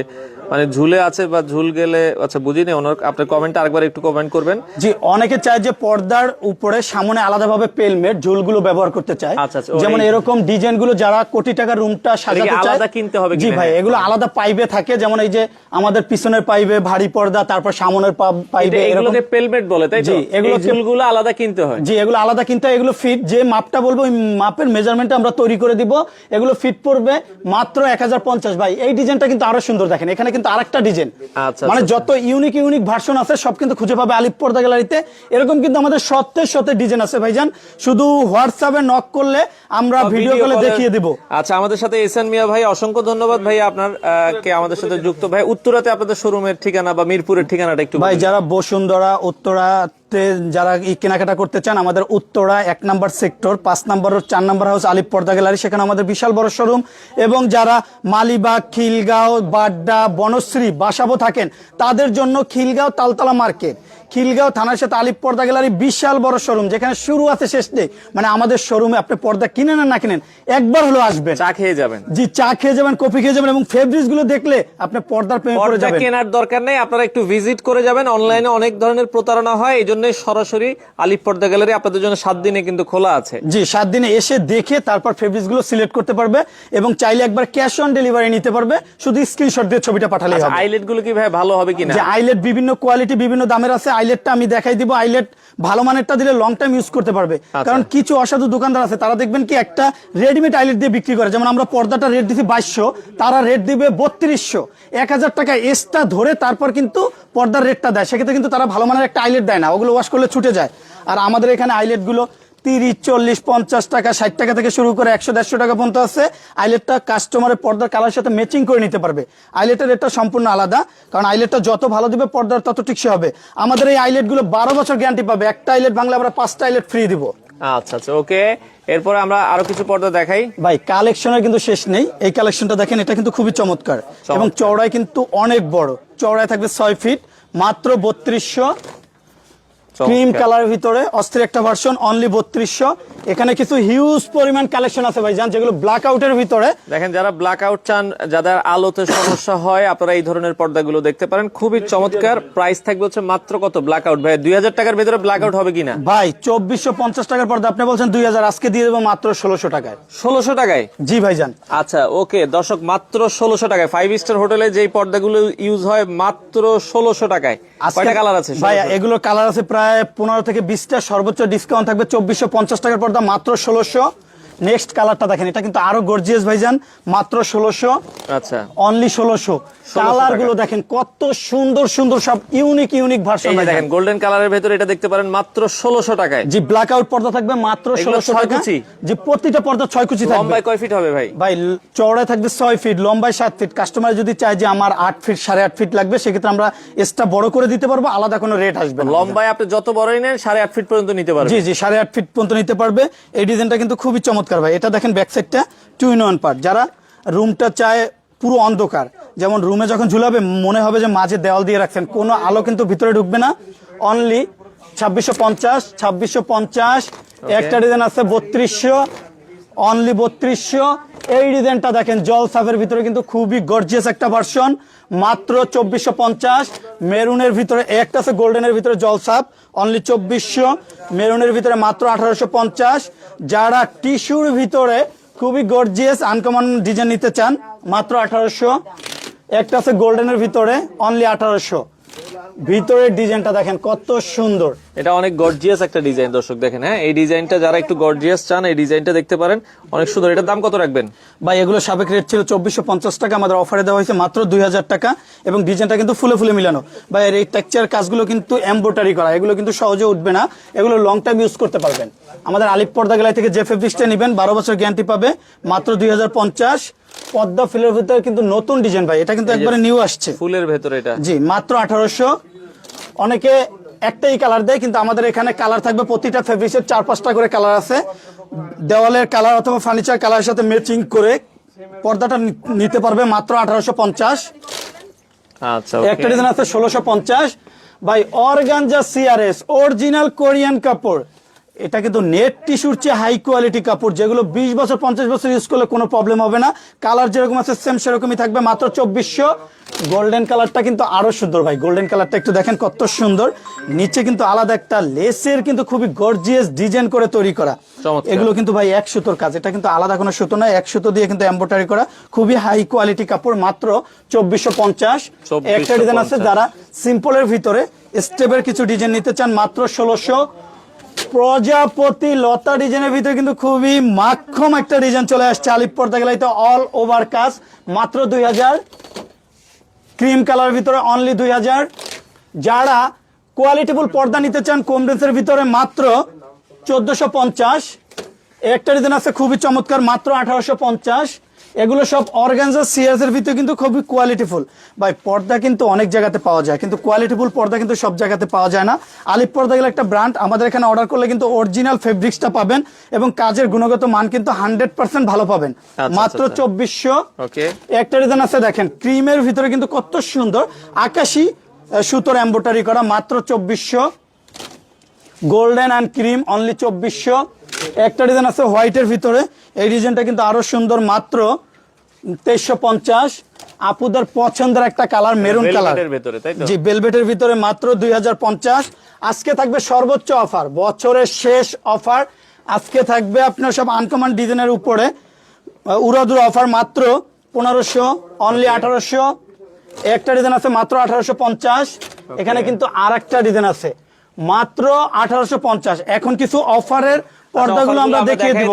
মানে ঝুলে আছে বা ঝুল গেলে আচ্ছা বুঝিনি ওনার আপনার কমেন্ট আরেকবার একটু কমেন্ট করবেন। জি অনেকে চায় যে পর্দার উপরে সামনে আলাদাভাবে পেলমেট ঝুলগুলো ব্যবহার করতে চায়। আচ্ছা, আচ্ছা, যেমন এরকম ডিজাইনগুলো যারা কোটি টাকার রুমটা সাজাতে চায় আলাদা কিনতে হবে জি ভাই এগুলো আলাদা পাইবে থাকে। যেমন এই যে আমাদের পিছনের পাইবে ভারী পর্দা তারপর সামনের পাইবে এগুলোকে পেলমেট বলে তাই জি, এগুলো এই ঝুলগুলো আলাদা কিনতে হয়। জি এগুলো আলাদা কিনতে হয়, এগুলো ফিট যে মাপটা বলব ওই মাপের মেজারমেন্ট আমরা তৈরি করে দিব। এগুলো ফিট পড়বে মাত্র এক হাজার পঞ্চাশ। ভাই এই ডিজাইনটা কিন্তু আরও সুন্দর দেখেন। এখানে কিন্তু আরেকটা ডিজাইন আচ্ছা, মানে আচ্ছা, যত ইউনিক ইউনিক ভার্সন আছে সব কিন্তু খুঁজে পাবে আলিপ পর্দা গ্যালারিতে এরকম কিন্তু আমাদের সত্যের সত্যি ডিজাইন আছে ভাইজান। শুধু হোয়াটসঅ্যাপে নক করলে আমরা ভিডিও কলে কলে- দেখিয়ে দিব। আচ্ছা আমাদের সাথে এসএন মিয়া ভাই অসংখ্য ধন্যবাদ ভাই আপনার কে আমাদের সাথে যুক্ত। ভাই উত্তরাতে আপনাদের শোরুমের ঠিকানা বা মিরপুরের ঠিকানাটা একটু ভাই যারা বসুন্ধরা উত্তরাতে যারা এই কেনাকাটা করতে চান আমাদের উত্তরা এক নাম্বার সেক্টর পাঁচ নাম্বার চার নাম্বার হাউস আলিপ পর্দা গ্যালারি সেখানে আমাদের বিশাল বড় শোরুম। এবং যারা মালিবাগ খিলগাঁও বাড্ডা বনশ্রী বাসাবো থাকেন তাদের জন্য খিলগাঁও তালতলা মার্কেট। খিলগাঁও থানার সাথে আলিপ পর্দা গ্যালারি বিশাল বড় শোরুম যেখানে শুরু আছে শেষ নেই। মানে আমাদের শোরুমে আপনি পর্দা কিনেন না কিনেন একবার হলো আসবেন। চা খেয়ে যাবেন। জি চা খেয়ে যাবেন কফি খেয়ে যাবেন এবং ফেব্রিক্সগুলো দেখলে আপনি পর্দার প্রেমে পড়ে যাবেন। কেনার দরকার নেই আপনারা একটু ভিজিট করে যাবেন। অনলাইনে অনেক ধরনের প্রতারণা হয় এই জন্য সরাসরি আলিপ পর্দা গ্যালারি আপনাদের জন্য সাত দিনে কিন্তু খোলা আছে। জি সাত দিনে এসে দেখে তারপর ফেব্রিক্সগুলো সিলেক্ট করতে পারবে এবং চাইলে একবার ক্যাশ অন ডেলিভারি নিতে পারবে। শুধু স্ক্রিনশট দিয়ে ছবিটা পাঠালে হবে। আইলেটগুলো কি ভাই ভালো হবে কিনা? যে আইলেট বিভিন্ন কোয়ালিটি বিভিন্ন দামের আছে আইলেটটা আমি দেখাই দিব। আইলেট ভালো মানেরটা দিলে লং টাইম ইউজ করতে পারবে। কারণ কিছু অসাধু দোকানদার আছে তারা দেখবেন কি একটা রেডিমেড আইলেট দিয়ে বিক্রি করে। যেমন আমরা পর্দাটা রেট দিছি বাইশশো তারা রেট দিবে বত্রিশশো। এক হাজার টাকা এক্সট্রা ধরে তারপর কিন্তু পর্দার রেটটা দেয়। সেক্ষেত্রে কিন্তু তারা ভালো মানের একটা আইলেট দেয় না। ওগুলো ওয়াশ করলে ছুটে যায়। আর আমাদের এখানে আইলেটগুলো তিরিশ চল্লিশ পঞ্চাশ টাকা ষাট টাকা থেকে শুরু করে একশো দেড়শো টাকা পর্যন্ত আছে। আইলেটটা কাস্টমারের পর্দার কালার সাথে ম্যাচিং করে নিতে পারবে। আইলেটের রেটটা সম্পূর্ণ আলাদা কারণ আইলেটটা যত ভালো দিবে পর্দার তত টিকসে হবে। আমাদের এই আইলেটগুলো বারো বছর গ্যারান্টি পাবে। একটা আইলেট বাংলা আমরা পাঁচটা আইলেট ফ্রি দিব। আচ্ছা আচ্ছা ওকে এরপরে আমরা আরও কিছু পর্দা দেখাই। ভাই কালেকশনের কিন্তু শেষ নেই। এই কালেকশনটা দেখেন এটা কিন্তু খুবই চমৎকার। এবং চওড়ায় কিন্তু অনেক বড়। চওড়ায় থাকবে ছয় ফিট মাত্র বত্রিশশো। ক্রিম কালারের ভিতরে অস্থির একটা ভার্সন অনলি বত্রিশশো। এখানে কিছু হিউজ পরিমাণ কালেকশন আছে ভাই জান যেগুলো ব্ল্যাক আউটের ভিতরে। দেখেন যারা ব্ল্যাক আউট চান যাদের আলোতে সমস্যা হয় আপনারা এই ধরনের পর্দাগুলো দেখতে পারেন। খুবই চমৎকার। প্রাইস থাকবে হচ্ছে মাত্র কত? ব্ল্যাক আউট ভাই দুই হাজার টাকার ভিতরে ব্ল্যাক আউট হবে কিনা? ভাই চব্বিশশো পঞ্চাশ টাকার পর্দা আপনি বলছেন দুই হাজার আজকে দিয়ে দেবো মাত্র ষোলোশো টাকায়। ষোলোশো টাকায়? জি ভাই যান আচ্ছা ওকে দর্শক মাত্র ষোলোশো টাকায়। ফাইভ স্টার হোটেলে যেই পর্দাগুলো ইউজ হয় মাত্র ষোলোশো টাকায়। কালার আছে? ভাই এগুলোর কালার আছে প্রায় পনেরো থেকে বিশটা সর্বোচ্চ ডিসকাউন্ট থাকবে। চব্বিশশো পঞ্চাশ টাকার পর্দা মাত্র ষোলোশো। নেক্সট কালারটা দেখেন এটা কিন্তু আরও গর্জিয়াস ভাইজান মাত্র ষোলোশো। আচ্ছা। অনলি ষোলোশো। কালারগুলো দেখেন কত সুন্দর সুন্দর সব ইউনিক ইউনিক ভার্সন দেখেন গোল্ডেন কালারের ভেতরে এটা দেখতে পারেন মাত্র ষোলোশো টাকায়। জি ব্ল্যাক আউট পর্দা থাকবে মাত্র ষোলোশো টাকা। প্রতিটা পর্দা ছয় কুচি থাকবে। লম্বায় কয় ফিট হবে ভাই? ভাই চওড়ায় থাকবে ছয় ফিট লম্বায় সাত ফিট কাস্টমার যদি চায় যে আমার আট ফিট সাড়ে আট ফিট লাগবে সেক্ষেত্রে আমরা এক্সট্রা বড় করে দিতে পারব আলাদা কোনো রেট আসবে লম্বায় আপনি যত বড়ই নেন সাড়ে আট ফিট পর্যন্ত নিতে পারবেন। জি জি সাড়ে আট ফিট পর্যন্ত নিতে পারবে। এই ডিজাইনটা কিন্তু খুবই চমৎকার। ভাই। এটা দেখেন ব্যাক সাইডটা টু ইন ওয়ান পার্ট যারা রুমটা চায় পুরো অন্ধকার যেমন রুমে যখন ঝুলাবে মনে হবে যে মাঝে দেওয়াল দিয়ে রাখছেন। কোনো আলো কিন্তু ভিতরে ঢুকবে না। অনলি ছাব্বিশশো পঞ্চাশ ছাব্বিশশো পঞ্চাশ একটা ডিজাইন আছে বত্রিশশো অনলি বত্রিশশো। এই ডিজাইনটা দেখেন জল সাফের ভিতরে কিন্তু খুবই গর্জিয়াস একটা ভার্সন মাত্র চব্বিশশো পঞ্চাশ মেরুনের ভিতরে একটা আছে গোল্ডেনের ভিতরে জল সাপ। অনলি চব্বিশশো। মেরুনের ভিতরে মাত্র আঠারোশো পঞ্চাশ। যারা টিস্যুর ভিতরে খুবই গর্জিয়াস আনকমন ডিজাইন নিতে চান, মাত্র আঠারোশো। একটা আছে গোল্ডেনের ভিতরে অনলি আঠারোশো। ভিতরের ডিজাইনটা দেখেন কত সুন্দর। এটা অনেক গর্জিয়াস একটা ডিজাইন দর্শক দেখেন হ্যাঁ? এই ডিজাইনটা যারা একটু গর্জিয়াস চান এই ডিজাইনটা দেখতে পারেন অনেক সুন্দর। এটার দাম কত রাখবেন? ভাই এগুলো সাবেক রেট ছিল চব্বিশশো পঞ্চাশ টাকা আমাদের অফারে দেওয়া হয়েছে মাত্র দুই হাজার টাকা এবং ডিজাইনটা কিন্তু ফুলে ফুলে মিলানো। ভাই এর এই টেক্সচার কাজগুলো কিন্তু এম্বোটারি করা এগুলো কিন্তু সহজে উঠবে না এগুলো লং টাইম ইউজ করতে পারবেন। আমাদের আলিপ পর্দা গেলাই থেকে যে ফেব্রিক্সটা নেবেন বারো বছর গ্যারান্টি পাবে মাত্র দুই হাজার পঞ্চাশ। পদ্মা ফুলের ভিতরে কিন্তু নতুন ডিজাইন ভাই এটা কিন্তু একবারে নিউ আসছে। ফুলের ভেতরে এটা। জি মাত্র আঠারোশো। অনেকে একটাই কালার দেয় কিন্তু আমাদের এখানে কালার থাকবে প্রতিটা ফেব্রিক্সের চার পাঁচটা করে কালার আছে। দেওয়ালের কালার অথবা ফার্নিচার কালারের সাথে ম্যাচিং করে পর্দাটা নিতে পারবে মাত্র আঠারোশো পঞ্চাশ। আচ্ছা একটা ডিজাইন আছে ষোলোশো পঞ্চাশ। বাই অর্গানজা সিআরএস অরিজিনাল কোরিয়ান কাপড়। এটা কিন্তু নেট টিস্যুর চেয়ে হাই কোয়ালিটি কাপড় যেগুলো বিশ বছর পঞ্চাশ বছর ইউজ করলে কোনো প্রবলেম হবে না। কালার যেরকম আছে সেম সেরকমই থাকবে মাত্র চব্বিশশো। গোল্ডেন কালারটা কিন্তু আরও সুন্দর ভাই। গোল্ডেন কালারটা একটু দেখেন কত সুন্দর। নিচে কিন্তু আলাদা একটা লেসের কিন্তু খুবই গর্জিয়াস ডিজাইন করে তৈরি করা। এগুলো কিন্তু ভাই এক সুতোর কাজ। এটা কিন্তু আলাদা কোনো সুতো নয় এক সুতো দিয়ে কিন্তু এম্বোটারি করা। খুবই হাই কোয়ালিটি কাপড় মাত্র চব্বিশশো পঞ্চাশ। একটা ডিজাইন আছে যারা সিম্পলের ভিতরে স্টেপের কিছু ডিজাইন নিতে চান মাত্র ষোলোশো। প্রজাপতি লতা ডিজাইনের ভিতরে কিন্তু খুবই মাক্ষম একটা ডিজাইন চলে আসছে আলিপ পর্দা গেলে। তো অল ওভার কাজ। মাত্র দুই হাজার। ক্রিম কালার ভিতরে অনলি দুই হাজার। যারা কোয়ালিটিফুল পর্দা নিতে চান কমডেন্সের ভিতরে মাত্র চোদ্দশো পঞ্চাশ। একটা ডিজাইন আছে খুবই চমৎকার, মাত্র আঠারোশো পঞ্চাশ। এগুলো সব অর্গানজা সিয়ার্স এর ভিতরে কিন্তু খুবই কোয়ালিটিফুল ভাই পর্দা কিন্তু অনেক জায়গাতে পাওয়া যায় কিন্তু কোয়ালিটিফুল পর্দা কিন্তু সব জায়গাতে পাওয়া যায় না। আলিপ পর্দা গেলে একটা ব্র্যান্ড আমাদের এখানে অর্ডার করলে কিন্তু অরিজিনাল ফেব্রিক্সটা পাবেন এবং কাজের গুণগত মান কিন্তু হান্ড্রেড পার্সেন্ট ভালো পাবেন। আচ্ছা, মাত্র আচ্ছা। চব্বিশশো। ওকে একটা ডিজাইন আছে দেখেন ক্রিমের ভিতরে কিন্তু কত সুন্দর আকাশি সুতোর এম্বোটারি করা মাত্র চব্বিশশো। গোল্ডেন অ্যান্ড ক্রিম অনলি চব্বিশশো। একটা ডিজাইন আছে হোয়াইটের ভিতরে এই ডিজাইনটা কিন্তু আরও সুন্দর মাত্র তেইশশো পঞ্চাশ। আপুদের পছন্দের একটা কালার মেরুন কালার? জি বেলভেটের ভিতরে মাত্র দুই হাজার পঞ্চাশ। আজকে থাকবে সর্বোচ্চ অফার বছরের শেষ অফার। আজকে থাকবে আপনার সব আনকমন ডিজাইনের উপরে। উড়াদুর অফার মাত্র পনেরোশো অনলি আঠারোশো। একটা ডিজাইন আছে মাত্র আঠারোশো পঞ্চাশ। এখানে কিন্তু আর একটা ডিজাইন আছে মাত্র আঠারোশো পঞ্চাশ। এখন কিছু অফারের পর্দাগুলো আচ্ছা, আমরা দেখিয়ে দিব।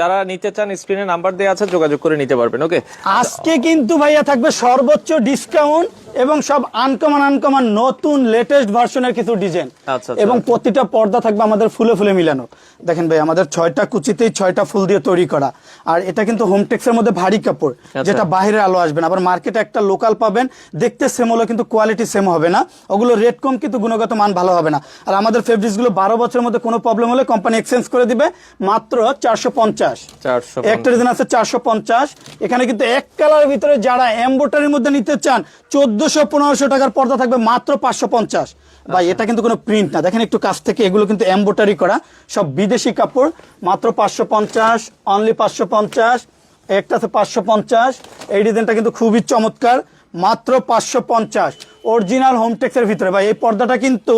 যারা নিতে চান স্ক্রিনে নাম্বার দেওয়া আছে যোগাযোগ করে নিতে পারবেন ওকে আজকে কিন্তু ভাইয়া থাকবে সর্বোচ্চ ডিসকাউন্ট এবং সব আনকমন আনকমন নতুন লেটেস্ট ভার্সনের কিছু ডিজাইন আচ্ছা, আচ্ছা। এবং প্রতিটা পর্দা থাকবে আমাদের ফুলে ফুলে মিলানো। দেখেন ভাই আমাদের ছয়টা কুচিতেই ছয়টা ফুল দিয়ে তৈরি করা। আর এটা কিন্তু হোমটেক্সের মধ্যে ভারী কাপড়। যেটা বাইরের আলো আসবে না। আবার মার্কেটে একটা লোকাল পাবেন দেখতে সেম হলো কিন্তু কোয়ালিটি সেম হবে না। ওগুলো রেট কম কিন্তু গুণগত মান ভালো হবে না। আর আমাদের ফেব্রিক্সগুলো বারো বছরের মধ্যে কোনো প্রবলেম হলে কোম্পানি এক্সচেঞ্জ করে দিবে। মাত্র চারশো পঞ্চাশ। একটা ডিজাইন আছে চারশো পঞ্চাশ। এখানে কিন্তু এক কালারের ভিতরে যারা এম্বোটারির মধ্যে নিতে চান চোদ্দশো পনেরোশো টাকার পর্দা থাকবে মাত্র পাঁচশো পঞ্চাশ। ভাই এটা কিন্তু কোনো প্রিন্ট না। দেখেন একটু কাছ থেকে এগুলো কিন্তু এম্বোটারি করা। সব বিদেশি কাপড় মাত্র পাঁচশো পঞ্চাশ অনলি পাঁচশো পঞ্চাশ একটা আছে পাঁচশো পঞ্চাশ। এই ডিজাইনটা কিন্তু খুবই চমৎকার মাত্র পাঁচশো পঞ্চাশ। অরিজিনাল হোমটেক্সের ভিতরে। ভাই এই পর্দাটা কিন্তু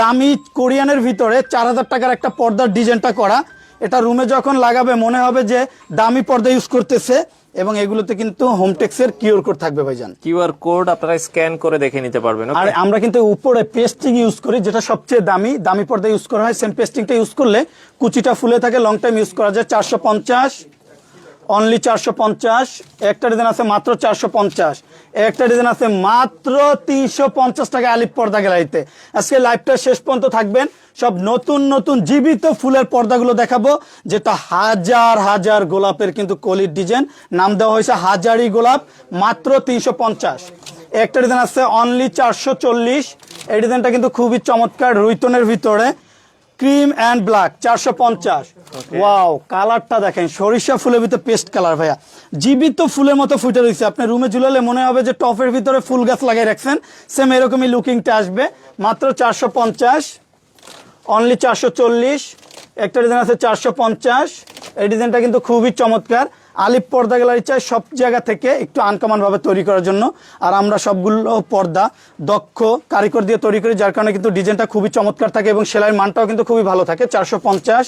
দামি কোরিয়ানের ভিতরে চার হাজার টাকার একটা পর্দার ডিজাইনটা করা। এটা রুমে যখন লাগাবে মনে হবে যে দামি পর্দা ইউজ করতেছে এবং এগুলোতে কিন্তু হোমটেক্সের কিওর কোড থাকবে ভাইজান। কিউআর কোড আপনারা স্ক্যান করে দেখে নিতে পারবেন আর আমরা কিন্তু উপরে পেস্টিং ইউজ করি যেটা সবচেয়ে দামি। দামি পর্দা ইউজ করা হয় সেম পেস্টিংটা ইউজ করলে কুচিটা ফুলে থাকে লং টাইম ইউজ করা যায় চারশো পঞ্চাশ অনলি চারশো পঞ্চাশ একটা ডিজাইন আছে মাত্র চারশো পঞ্চাশ। একটা ডিজাইন আছে মাত্র তিনশো পঞ্চাশ টাকা আলিপ পর্দা গ্যালারিতে। আজকে লাইভটা শেষ পর্যন্ত থাকবেন। সব নতুন নতুন, জীবিত ফুলের পর্দাগুলো দেখাবো, যেটা হাজার হাজার গোলাপের কিন্তু কলির ডিজাইন নাম দেওয়া হয়েছে হাজারি গোলাপ, মাত্র তিনশো পঞ্চাশ। একটা ডিজাইন আছে অনলি চারশো চল্লিশ। এই ডিজাইনটা কিন্তু খুবই চমৎকার রুইতনের ভিতরে। ক্রিম অ্যান্ড ব্ল্যাক চারশো পঞ্চাশ। ওয়াও কালারটা দেখেন সরিষা ফুলের ভিতরে পেস্ট কালার ভাইয়া। জীবিত ফুলের মতো ফুটে রয়েছে আপনি রুমে ঝুলালে মনে হবে যে টপের ভিতরে ফুল গাছ লাগিয়ে রাখছেন। সেম এরকমই লুকিংটা আসবে। মাত্র চারশো পঞ্চাশ অনলি চারশো চল্লিশ একটা ডিজাইন আছে চারশো পঞ্চাশ। এই ডিজাইনটা কিন্তু খুবই চমৎকার। আলিপ পর্দা চাই সব জায়গা থেকে একটু আনকমন ভাবে তৈরি করার জন্য। আর আমরা সবগুলো পর্দা দক্ষ কারিগর দিয়ে তৈরি করি, যার কারণে কিন্তু ডিজাইনটা খুবই চমৎকার থাকে এবং সেলাইয়ের মানটাও কিন্তু খুবই ভালো থাকে। চারশো পঞ্চাশ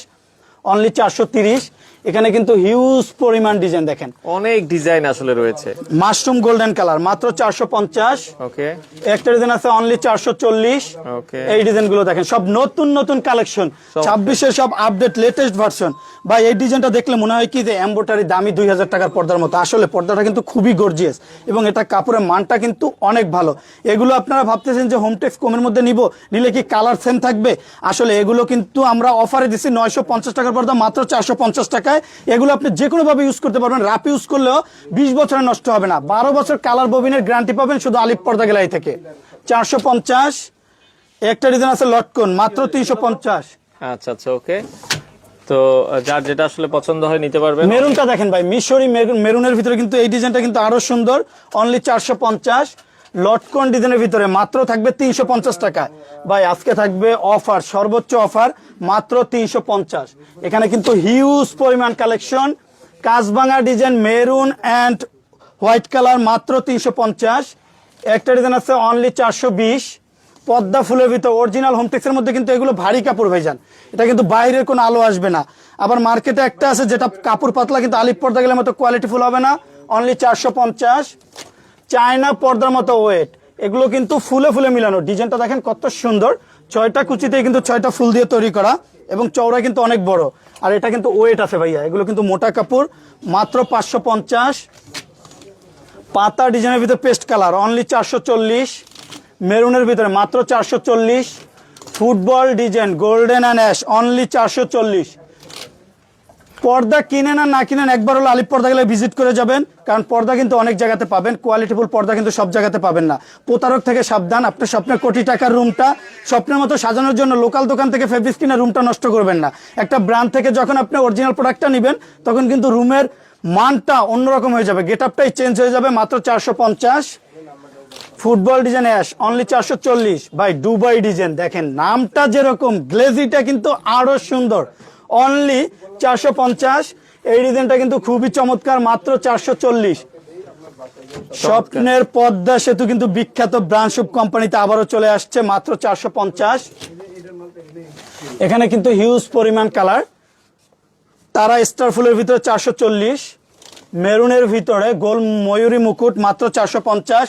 অনলি চারশো তিরিশ। এখানে কিন্তু হিউজ পরিমাণ ডিজাইন দেখেন। অনেক ডিজাইন আসলে রয়েছে। মাশরুম গোল্ডেন কালার মাত্র চারশো পঞ্চাশ। ওকে একটা ডিজাইন আছে অনলি চারশো চল্লিশ। এই ডিজাইনগুলো দেখেন সব নতুন নতুন কালেকশন ছাব্বিশের সব আপডেট লেটেস্ট ভার্সন বা এই ডিজাইনটা দেখলে মনে হয় কি যে এম্বোটারি দামি দুই হাজার টাকার পর্দার মতো। আসলে পর্দাটা কিন্তু খুবই গর্জিয়াস এবং এটা কাপড়ের মানটা কিন্তু অনেক ভালো। এগুলো আপনারা ভাবতেছেন যে হোমটেক্স কমের মধ্যে নিব নিলে কি কালার সেম থাকবে? আসলে এগুলো কিন্তু আমরা অফারে দিচ্ছি নয়শো পঞ্চাশ টাকার পর্দা মাত্র চারশো পঞ্চাশ টাকায়। এগুলো আপনি যে কোনো ভাবে ইউজ করতে পারবেন। রাপ ইউজ করলেও বিশ বছরে নষ্ট হবে না। বারো বছর কালার ববিনের গ্যারান্টি পাবেন শুধু আলিপ পর্দা গেলাই থেকে। চারশো পঞ্চাশ। একটা ডিজাইন আছে লটকন মাত্র তিনশো পঞ্চাশ। আচ্ছা আচ্ছা ওকে। তো যার যেটা আসলে পছন্দ হয় নিতে পারবেন। মেরুনটা দেখেন ভাই মিশরি মেরুন মেরুনের ভিতরে কিন্তু এই ডিজাইনটা কিন্তু আরও সুন্দর। অনলি চারশো পঞ্চাশ। লটকন ডিজাইনের ভিতরে মাত্র থাকবে তিনশো পঞ্চাশ টাকা। ভাই, আজকে থাকবে অফার, সর্বোচ্চ অফার মাত্র তিনশো পঞ্চাশ। এখানে কিন্তু হিউজ পরিমাণ collection কাজবাঙা design maroon and white colour মাত্র তিনশো পঞ্চাশ। একটা ডিজাইন আছে অনলি চারশো বিশ। পদ্মা ফুলের ভিতর অরিজিনাল হোমটেক্সের মধ্যে কিন্তু এগুলো ভারী কাপড়, ভাইজান। এটা কিন্তু বাইরের কোনো আলো আসবে না। আবার মার্কেটে একটা আছে যেটা কাপড় পাতলা কিন্তু আলিপ পর্দা গেলে মতো কোয়ালিটি ফুল হবে না। অনলি চারশো পঞ্চাশ। চায়না পর্দার মতো ওয়েট এগুলো কিন্তু ফুলে ফুলে মিলানো। ডিজাইনটা দেখেন কত সুন্দর। ছয়টা কুচিতে কিন্তু ছয়টা ফুল দিয়ে তৈরি করা এবং চওড়া কিন্তু অনেক বড়। আর এটা কিন্তু ওয়েট আছে ভাইয়া। এগুলো কিন্তু মোটা কাপড়, মাত্র পাঁচশো পঞ্চাশ। পাতা ডিজাইনের ভিতরে পেস্ট কালার অনলি চারশো চল্লিশ। মেরুনের ভিতরে মাত্র চারশো চল্লিশ। Football design golden and ash only চারশো চল্লিশ। পর্দা কিনে না না কিনেন, একবার হলো আলিপ পর্দা গেলে ভিজিট করে যাবেন, কারণ পর্দা কিন্তু অনেক জায়গাতে পাবেন কোয়ালিটিফুল পর্দা কিন্তু সব জায়গাতে পাবেন না। প্রতারক থেকে সাবধান, আপনার স্বপ্নের কোটি টাকার রুমটা, স্বপ্নের মতো সাজানোর জন্য লোকাল দোকান থেকে ফেব্রিক কিনে রুমটা নষ্ট করবেন না। একটা ব্র্যান্ড থেকে যখন আপনি অরিজিনাল প্রোডাক্টটা নেবেন, তখন কিন্তু রুমের মানটা অন্যরকম হয়ে যাবে গেট আপটাই চেঞ্জ হয়ে যাবে, মাত্র চারশো পঞ্চাশ। ফুটবল ডিজাইন অ্যাশ অনলি চারশো চল্লিশ। বাই দুবাই ডিজাইন দেখেন, নামটা যেরকম গ্লেজিটা কিন্তু আরও সুন্দর। অনলি চারশো পঞ্চাশ। এই ডিজাইনটা কিন্তু খুবই চমৎকার মাত্র চারশো চল্লিশ। স্বপ্নের পদ্মা সেতু কিন্তু বিখ্যাত ব্রান্ড শুভ কোম্পানিতে আবারও চলে আসছে মাত্র চারশো পঞ্চাশ। এখানে কিন্তু হিউজ পরিমাণ কালার তারা স্টার ফুলের ভিতরে চারশো চল্লিশ। মেরুনের ভিতরে গোল ময়ূরী মুকুট মাত্র চারশো পঞ্চাশ।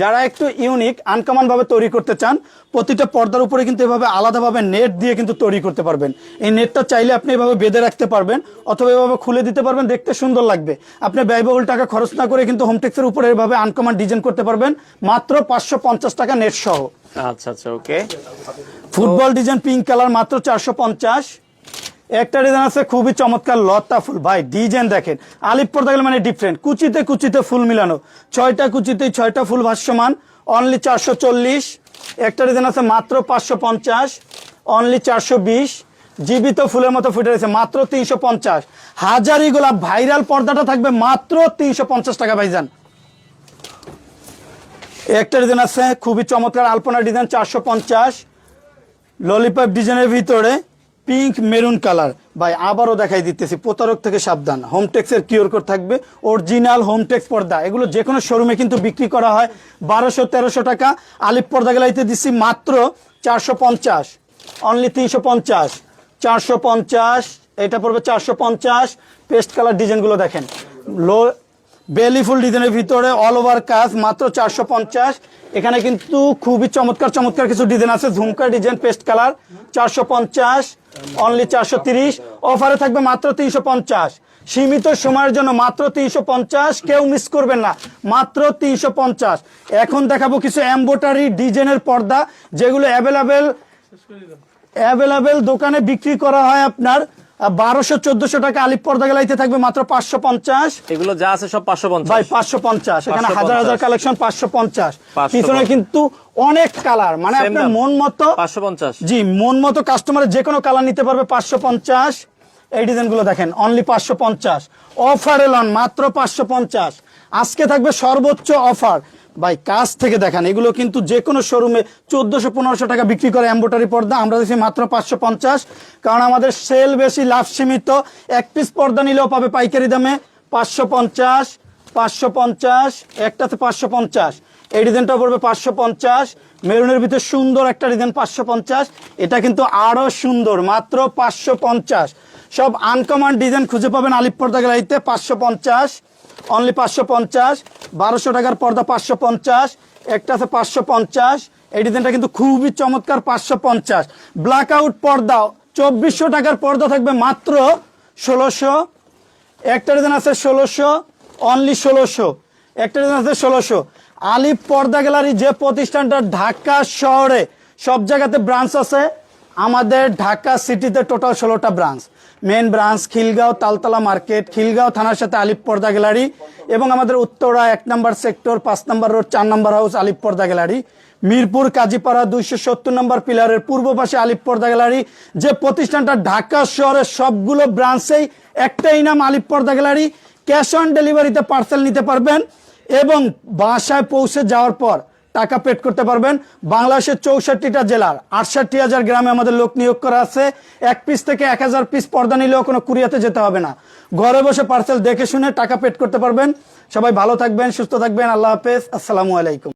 যারা একটু ইউনিক আনকমন ভাবে তৈরি করতে চান প্রতিটা পর্দার উপরে কিন্তু এভাবে আলাদাভাবে নেট দিয়ে কিন্তু তৈরি করতে পারবেন। এই নেটটা চাইলে আপনি এভাবে বেঁধে রাখতে পারবেন অথবা এভাবে খুলে দিতে পারবেন দেখতে সুন্দর লাগবে। আপনি ব্যয়বহুল টাকা খরচ না করে কিন্তু হোমটেক্সের উপরে এভাবে আনকমন ডিজাইন করতে পারবেন মাত্র পাঁচশো পঞ্চাশ টাকা নেট সহ। আচ্ছা আচ্ছা okay football design pink colour মাত্র চারশো পঞ্চাশ। একটা ডিজাইন আছে, খুবই চমৎকার, লতা ফুল। ভাই ডিজাইন দেখেন আলিপ পর্দা গেলে মানে ডিফারেন্ট কুচিতে কুচিতে ফুল মিলানো। ছয়টা কুচিতে ছয়টা ফুল ভাষ্যমান। অনলি চারশো চল্লিশ। একটা ডিজাইন আছে, মাত্র পাঁচশো পঞ্চাশ। অনলি চারশো বিশ। জীবিত ফুলের মতো ফুটে রয়েছে, মাত্র তিনশো পঞ্চাশ। হাজারি গোলাপ ভাইরাল পর্দাটা থাকবে মাত্র তিনশো পঞ্চাশ টাকা, ভাইজান। একটা ডিজাইন আছে, খুবই চমৎকার, আলপনা ডিজাইন চারশো পঞ্চাশ। ললিপপ ডিজাইনের ভিতরে পিঙ্ক মেরুন কালার। ভাই, আবারও দেখাই দিতেছি, প্রতারক থেকে সাবধান। হোমটেক্সের কিওর কোড থাকবে অরিজিনাল হোমটেক্স পর্দা। এগুলো যে কোনো শোরুমে কিন্তু বিক্রি করা হয়, বারোশো, তেরোশো টাকা। আলিপ পর্দা গেলাইতে দিচ্ছি মাত্র চারশো পঞ্চাশ অনলি তিনশো পঞ্চাশ, চারশো পঞ্চাশ, এটা পড়বে চারশো পঞ্চাশ। পেস্ট কালার ডিজাইনগুলো দেখেন। লো বেলি ফুল ডিজাইনের ভিতরে অল ওভার কাজ, মাত্র চারশো পঞ্চাশ। এখানে কিন্তু খুবই চমৎকার চমৎকার কিছু ডিজাইন আছে, ঝুমকা ডিজাইন পেস্ট কালার চারশো পঞ্চাশ। অনলি চারশো তিরিশ। অফারে থাকবে মাত্র তিনশো পঞ্চাশ। সীমিত সময়ের জন্য মাত্র তিনশো পঞ্চাশ। কেউ মিস করবেন না। মাত্র তিনশো পঞ্চাশ। এখন দেখাবো কিছু এম্বোটারি ডিজাইনের পর্দা, যেগুলো অ্যাভেলেবেল অ্যাভেলেবেল দোকানে বিক্রি করা হয় আপনার। বারোশো চোদ্দশো টাকা আলিপ পর্দা গেলাইতে থাকবে মাত্র পাঁচশো পঞ্চাশ এগুলো যা আছে সব পাঁচশো পঞ্চাশ ভাই পাঁচশো পঞ্চাশ এখানে হাজার হাজার কালেকশন পাঁচশো পঞ্চাশ 550 পিছনে কিন্তু অনেক কালার মানে আপনার মন মতো পাঁচশো পঞ্চাশ জি মন মতো কাস্টমারের যে কোনো কালার নিতে পারবে পাঁচশো পঞ্চাশ এই ডিজাইনগুলো দেখেন অনলি পাঁচশো পঞ্চাশ অফার এলন মাত্র পাঁচশো পঞ্চাশ আজকে থাকবে সর্বোচ্চ অফার ভাই কাজ থেকে দেখান। এগুলো কিন্তু যে কোনো শোরুমে চোদ্দশো, পনেরোশো টাকা বিক্রি করে এম্বোটারি পর্দা। আমরা দিচ্ছি মাত্র পাঁচশো পঞ্চাশ। কারণ আমাদের সেল বেশি, লাভ সীমিত। এক পিস পর্দা নিলেও পাবে পাইকারি দামে পাঁচশো পঞ্চাশ পাঁচশো পঞ্চাশ, একটাতে পাঁচশো পঞ্চাশ। এই ডিজাইনটা পড়বে পাঁচশো পঞ্চাশ। মেরুনের ভিতরে সুন্দর একটা ডিজাইন, পাঁচশো পঞ্চাশ। এটা কিন্তু আরও সুন্দর, মাত্র পাঁচশো পঞ্চাশ। সব আনকমন ডিজাইন খুঁজে পাবেন আলিপ পর্দা গ্যালারিতে, পাঁচশো পঞ্চাশ। অনলি পাঁচশো পঞ্চাশ, বারোশো টাকার পর্দা পাঁচশো পঞ্চাশ, একটা আছে পাঁচশো পঞ্চাশ, এই ডিজাইনটা কিন্তু খুবই চমৎকার পাঁচশো পঞ্চাশ। ব্ল্যাক আউট পর্দা, চব্বিশশো টাকার পর্দা থাকবে মাত্র ষোলোশো। একটা ডিজাইন আছে ষোলোশো অনলি ষোলোশো। একটা ডিজাইন আছে ষোলোশো। আলিপ পর্দা গ্যালারি যে প্রতিষ্ঠানটা ঢাকা শহরে, সব জায়গাতে ব্রাঞ্চ আছে। আমাদের ঢাকা সিটিতে টোটাল ষোলোটা branch main branch Khilgaon Taltala market Khilgaon থানার সাথে আলিপ পর্দা গ্যালারি এবং আমাদের উত্তরা এক নম্বর সেক্টর, পাঁচ নম্বর রোড, চার নম্বর হাউস আলিপ পর্দা গ্যালারি। মিরপুর, কাজীপাড়া, দুইশো সত্তর নম্বর পিলারের পূর্ব পাশে আলিপ পর্দা গ্যালারি। যে প্রতিষ্ঠানটা ঢাকা শহরের সবগুলো ব্রাঞ্চেই একটাই নাম আলিপ পর্দা গ্যালারি। ক্যাশ অন ডেলিভারিতে পার্সেল নিতে পারবেন এবং বাসায় পৌঁছে যাওয়ার পর টাকা পেড করতে পারবেন। বাংলাদেশের চৌষট্টিটা জেলার আটষট্টি হাজার গ্রামে আমাদের লোক নিয়োগ করা আছে। এক পিস থেকে এক হাজার পিস পর্দা নিলেও কোনো কুরিয়াতে যেতে হবে না। ঘরে বসে পার্সেল দেখে শুনে টাকা পেড করতে পারবেন। সবাই ভালো থাকবেন, সুস্থ থাকবেন। আল্লাহ হাফেজ। আসসালামু আলাইকুম।